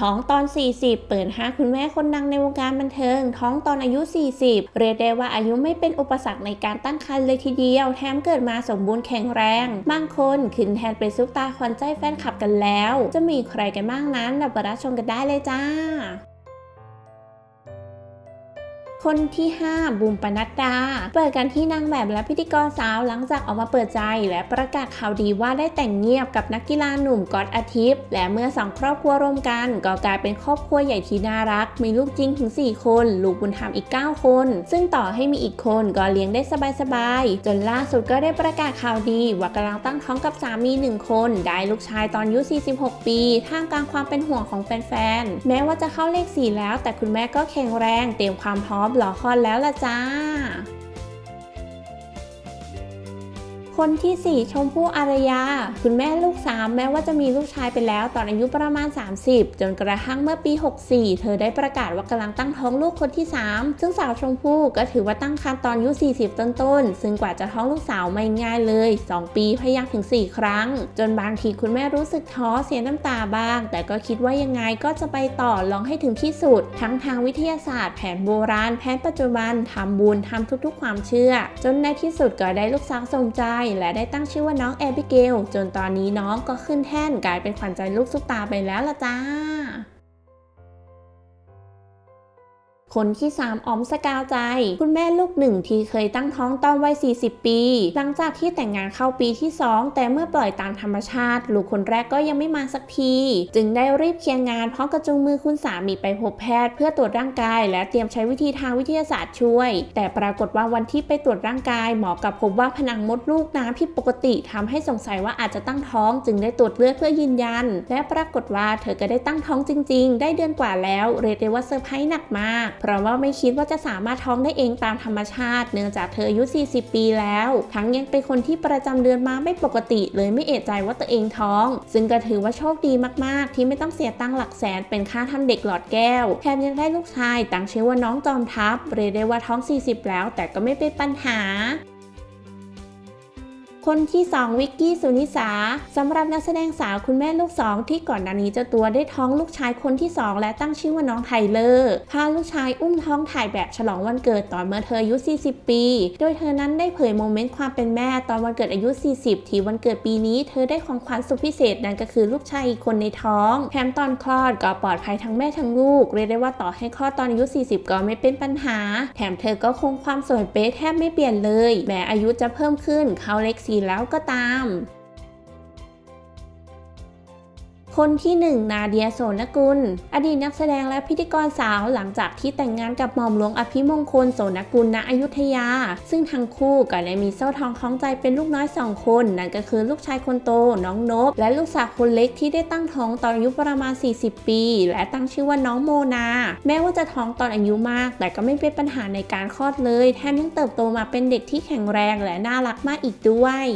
ท้องตอน 40 เปิดห้าคุณแม่คนดังในวงการบันเทิง ท้องตอนอายุ 40 เรียกได้ว่าอายุไม่เป็นอุปสรรคในการตั้งครรภ์เลยทีเดียว แถมเกิดมาสมบูรณ์แข็งแรง บางคนขึ้นแทนเป็นซุปตาควันใจแฟนคลับกันแล้ว จะมีใครกันบ้างนั้นเราไปรับชมกันได้เลยจ้า คนที่ 5 บุมปนัดดา เปิดกันที่นางแบบและพิธีกรสาวหลังจากออกมาเปิดใจ และประกาศข่าวดีว่าได้แต่งเงียบกับนักกีฬาหนุ่มก๊อตอาทิตย์ และเมื่อสองครอบครัวรวมกัน ก็กลายเป็นครอบครัวใหญ่ที่น่ารัก มีลูกจริงถึง 4 คน ลูกบุญธรรมอีก 9 คน ซึ่งต่อให้มีอีกคนก็เลี้ยงได้สบายๆ จนล่าสุดก็ได้ประกาศข่าวดี ว่ากำลังตั้งท้องกับสามีหนึ่งคน ได้ลูกชายตอนอายุ 46 ปี ท่ามกลางความเป็นห่วงของแฟนๆ แม้ว่าจะเข้าเลข 4 แล้ว แต่คุณแม่ก็แข็งแรง เตรียมความพร้อมหลอคอนแล้วล่ะจ้า คนที่ 4 ชมพู่อารยา คุณแม่ลูก 3 แม้ว่าจะมีลูกชายไปแล้ว ตอนอายุประมาณ 30 จนกระทั่งเมื่อปี 64 เธอได้ประกาศว่ากำลังตั้งท้องลูกคนที่ 3 ซึ่งสาวชมพู่ก็ถือว่าตั้งครรภ์ตอนอายุ 40 ต้นๆ ซึ่งกว่าจะท้องลูกสาวไม่ง่ายเลย 2 ปีพยายามถึง 4 ครั้ง จนบางทีคุณแม่รู้สึกท้อเสียน้ำตาบ้าง แต่ก็คิดว่ายังไงก็จะไปต่อลองให้ถึงที่สุด ทั้งทางวิทยาศาสตร์ แผนโบราณ แผนปัจจุบันทำบุญทำทุกๆ ความเชื่อ จนในที่สุดก็ได้ลูกสาวสมใจและได้ตั้งชื่อว่าน้องแอบิเกลจนตอนนี้น้องก็ขึ้นแท่นกลายเป็นขวัญใจลูกซุปตาไปแล้วละจ้า คนที่ 3ออมสกาวใจ คุณแม่ลูกหนึ่งที่เคยตั้งท้องตอนวัย 40 ปี หลังจากที่แต่งงานเข้าปีที่ 2 แต่เมื่อปล่อยตามธรรมชาติ ลูกคนแรกก็ยังไม่มาสักที จึงได้รีบเคลียร์งานพร้อมกระจุงมือคุณสามีไปพบแพทย์เพื่อตรวจร่างกาย และเตรียมใช้วิธีทางวิทยาศาสตร์ช่วย แต่ปรากฏว่าวันที่ไปตรวจร่างกายหมอกลับพบว่าผนังมดลูกน้ำผิดปกติทำให้สงสัยว่าอาจจะตั้งท้อง จึงได้ตรวจเลือดเพื่อยืนยัน และปรากฏว่าเธอก็ได้ตั้งท้องจริง ๆ ได้เดือนกว่าแล้วเรียกได้ว่าเซอร์ไพรส์หนักมากเพราะว่าไม่คิดว่าจะสามารถท้องได้เองตามธรรมชาติ เนื่องจากเธออายุ 40 ปีแล้ว ทั้งยังเป็นคนที่ประจำเดือนมาไม่ปกติ เลยไม่เอะใจว่าตัวเองท้อง ซึ่งก็ถือว่าโชคดีมาก ๆ ที่ไม่ต้องเสียตังค์หลักแสนเป็นค่าทำเด็กหลอดแก้วแถมยังได้ลูกชายตั้งชื่อว่าน้องจอมทัพเรียกได้ว่าท้อง 40 แล้ว แต่ก็ไม่เป็นปัญหา คนที่ 2 วิกกี้สุนิสาสำหรับนักแสดงสาวคุณแม่ลูก2ที่ก่อนหน้านี้เจ้าตัวได้ท้องลูกชายคนที่ 2 และตั้งชื่อว่าน้องไทเลอร์พาลูกชายอุ้มท้องถ่ายแบบฉลองวันเกิดตอนเมื่อเธออายุ 40 ปี โดยเธอนั้นได้เผยโมเมนต์ความเป็นแม่ตอนวันเกิดอายุ 40 ที่วันเกิดปีนี้เธอได้ของขวัญสุดพิเศษนั่นก็คือลูกชายอีกคนในท้องแถมตอนคลอดก็ปลอดภัยทั้งแม่ทั้งลูกเรียกได้ว่าต่อให้คลอดตอนอายุ 40 ก็ไม่เป็นปัญหา แถมเธอก็คงความสวยเป๊ะแทบไม่เปลี่ยนเลยแม้อายุจะเพิ่มขึ้นเขาเลขสี่แล้วก็ตาม คนที่ 1 นาเดียโสนกุล อดีตนักแสดงและพิธีกรสาวหลังจากที่แต่งงานกับหม่อมหลวงอภิมงคลโสนกุลณอยุธยา ซึ่งทั้งคู่ก็ได้มีโซ่ทองคล้องใจเป็นลูกน้อยสองคน นั่นก็คือลูกชายคนโต น้องนบ และลูกสาวคนเล็กที่ได้ตั้งท้องตอนอายุประมาณ 40 ปี และตั้งชื่อว่าน้องโมนา แม้ว่าจะท้องตอนอายุมาก แต่ก็ไม่เป็นปัญหาในการคลอดเลย แถมยังเติบโตมาเป็นเด็กที่แข็งแรงและน่ารักมากอีกด้วย